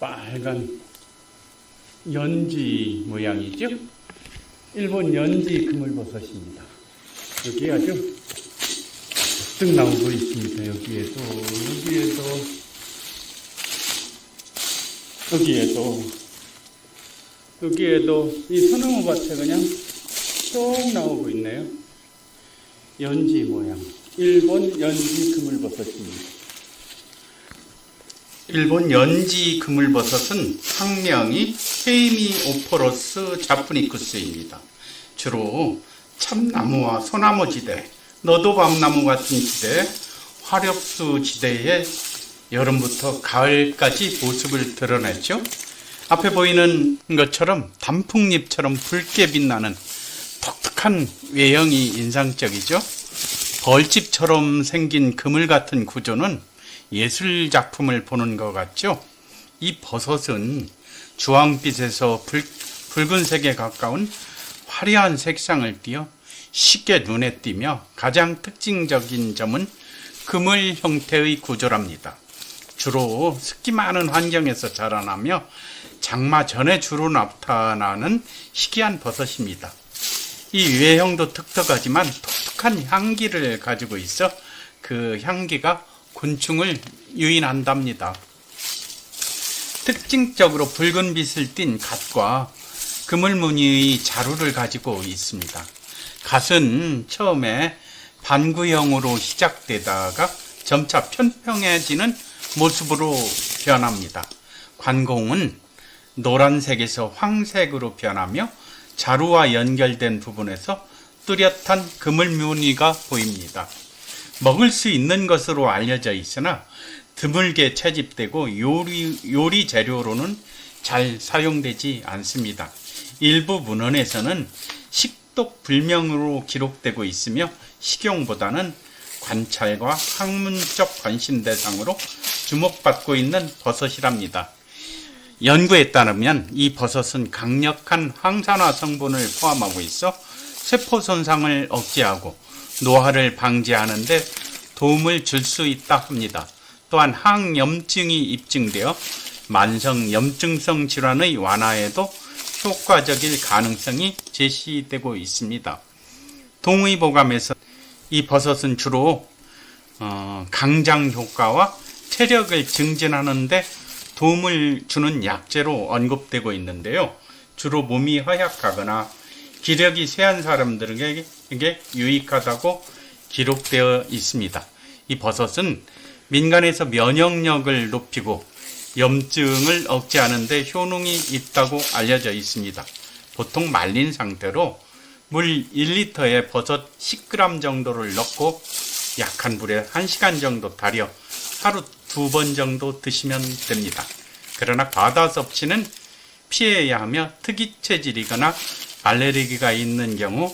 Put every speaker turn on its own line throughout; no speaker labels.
빨간 연지 모양이죠. 일본 연지 그물버섯입니다. 여기 아주 뜩 나오고 있습니다. 여기에도 여기에도 여기에도 여기에도 이 소나무 밭에 그냥 쭉 나오고 있네요. 연지 모양. 일본 연지 그물버섯입니다. 일본 연지 그물버섯은 학명이 헤이미 오포로스 자프니쿠스입니다. 주로 참나무와 소나무 지대, 너도밤나무 같은 지대, 화렵수 지대에 여름부터 가을까지 모습을 드러냈죠. 앞에 보이는 것처럼 단풍잎처럼 붉게 빛나는 독특한 외형이 인상적이죠. 벌집처럼 생긴 그물 같은 구조는 예술 작품을 보는 것 같죠. 이 버섯은 주황빛에서 붉, 붉은색에 가까운 화려한 색상을 띠어 쉽게 눈에 띄며 가장 특징적인 점은 그물 형태의 구조랍니다. 주로 습기 많은 환경에서 자라나며 장마 전에 주로 나타나는 희귀한 버섯입니다. 이 외형도 특특하지만 독특한 향기를 가지고 있어 그 향기가 곤충을 유인한답니다. 특징적으로 붉은 빛을 띤 갓과 그물 무늬의 자루를 가지고 있습니다. 갓은 처음에 반구형으로 시작되다가 점차 편평해지는 모습으로 변합니다. 관공은 노란색에서 황색으로 변하며 자루와 연결된 부분에서 뚜렷한 그물 무늬가 보입니다. 먹을 수 있는 것으로 알려져 있으나 드물게 채집되고 요리, 요리 재료로는 잘 사용되지 않습니다. 일부 문헌에서는 식독 불명으로 기록되고 있으며 식용보다는 관찰과 학문적 관심 대상으로 주목받고 있는 버섯이랍니다. 연구에 따르면 이 버섯은 강력한 항산화 성분을 포함하고 있어 세포 손상을 억제하고 노화를 방지하는 데 도움을 줄 수 있다 합니다. 또한 항염증이 입증되어 만성 염증성 질환의 완화에도 효과적일 가능성이 제시되고 있습니다. 동의보감에서 이 버섯은 주로 어, 강장 효과와 체력을 증진하는데 도움을 주는 약재로 언급되고 있는데요. 주로 몸이 허약하거나 기력이 쇠한 사람들에 게 유익하다고 기록되어 있습니다. 이 버섯은 민간에서 면역력을 높이고 염증을 억제하는 데 효능이 있다고 알려져 있습니다. 보통 말린 상태로 물 1리터에 버섯 10g 정도를 넣고 약한 불에 1시간 정도 달여 하루 두 번 정도 드시면 됩니다. 그러나 과다 섭취는 피해야 하며 특이 체질이거나 알레르기가 있는 경우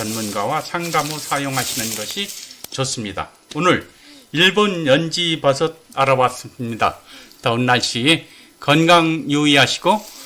전문가와 상담 후 사용하시는 것이 좋습니다. 오늘 일본 연지 버섯 알아봤습니다. 더운 날씨 건강 유의하시고